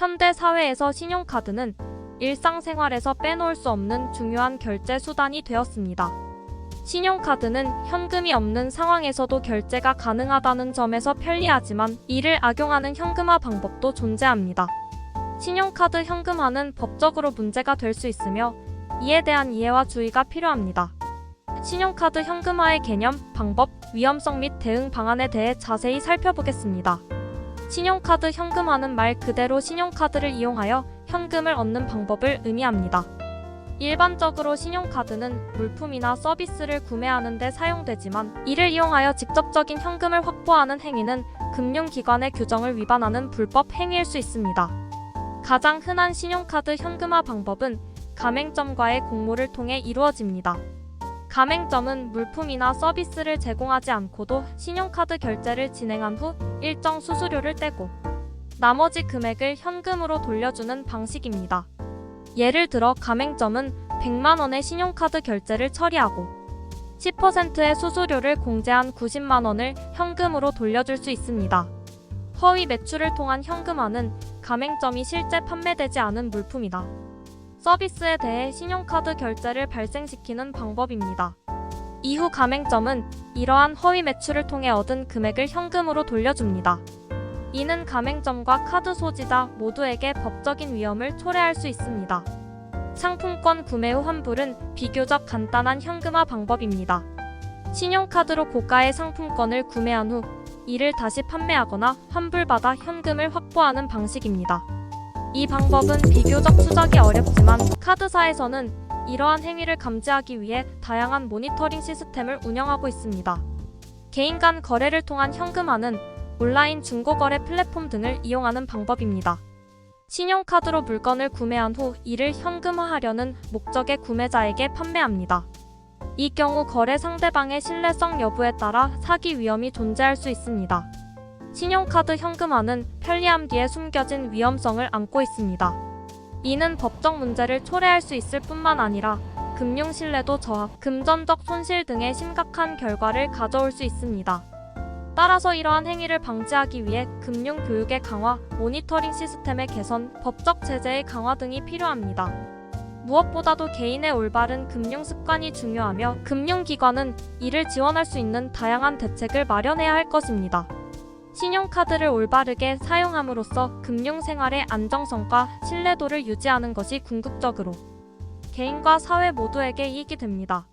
현대 사회에서 신용카드는 일상생활에서 빼놓을 수 없는 중요한 결제 수단이 되었습니다. 신용카드는 현금이 없는 상황에서도 결제가 가능하다는 점에서 편리하지만 이를 악용하는 현금화 방법도 존재합니다. 신용카드 현금화는 법적으로 문제가 될 수 있으며 이에 대한 이해와 주의가 필요합니다. 신용카드 현금화의 개념, 방법, 위험성 및 대응 방안에 대해 자세히 살펴보겠습니다. 신용카드 현금화는 말 그대로 신용카드를 이용하여 현금을 얻는 방법을 의미합니다. 일반적으로 신용카드는 물품이나 서비스를 구매하는 데 사용되지만 이를 이용하여 직접적인 현금을 확보하는 행위는 금융기관의 규정을 위반하는 불법 행위일 수 있습니다. 가장 흔한 신용카드 현금화 방법은 가맹점과의 공모를 통해 이루어집니다. 가맹점은 물품이나 서비스를 제공하지 않고도 신용카드 결제를 진행한 후 일정 수수료를 떼고 나머지 금액을 현금으로 돌려주는 방식입니다. 예를 들어 가맹점은 100만 원의 신용카드 결제를 처리하고 10%의 수수료를 공제한 90만 원을 현금으로 돌려줄 수 있습니다. 허위 매출을 통한 현금화는 가맹점이 실제 판매되지 않은 물품이다. 서비스에 대해 신용카드 결제를 발생시키는 방법입니다. 이후 가맹점은 이러한 허위 매출을 통해 얻은 금액을 현금으로 돌려줍니다. 이는 가맹점과 카드 소지자 모두에게 법적인 위험을 초래할 수 있습니다. 상품권 구매 후 환불은 비교적 간단한 현금화 방법입니다. 신용카드로 고가의 상품권을 구매한 후 이를 다시 판매하거나 환불받아 현금을 확보하는 방식입니다. 이 방법은 비교적 추적이 어렵지만 카드사에서는 이러한 행위를 감지하기 위해 다양한 모니터링 시스템을 운영하고 있습니다. 개인 간 거래를 통한 현금화는 온라인 중고거래 플랫폼 등을 이용하는 방법입니다. 신용카드로 물건을 구매한 후 이를 현금화하려는 목적의 구매자에게 판매합니다. 이 경우 거래 상대방의 신뢰성 여부에 따라 사기 위험이 존재할 수 있습니다. 신용카드 현금화는 편리함 뒤에 숨겨진 위험성을 안고 있습니다. 이는 법적 문제를 초래할 수 있을 뿐만 아니라 금융 신뢰도 저하, 금전적 손실 등의 심각한 결과를 가져올 수 있습니다. 따라서 이러한 행위를 방지하기 위해 금융 교육의 강화, 모니터링 시스템의 개선, 법적 제재의 강화 등이 필요합니다. 무엇보다도 개인의 올바른 금융 습관이 중요하며 금융기관은 이를 지원할 수 있는 다양한 대책을 마련해야 할 것입니다. 신용카드를 올바르게 사용함으로써 금융생활의 안정성과 신뢰도를 유지하는 것이 궁극적으로 개인과 사회 모두에게 이익이 됩니다.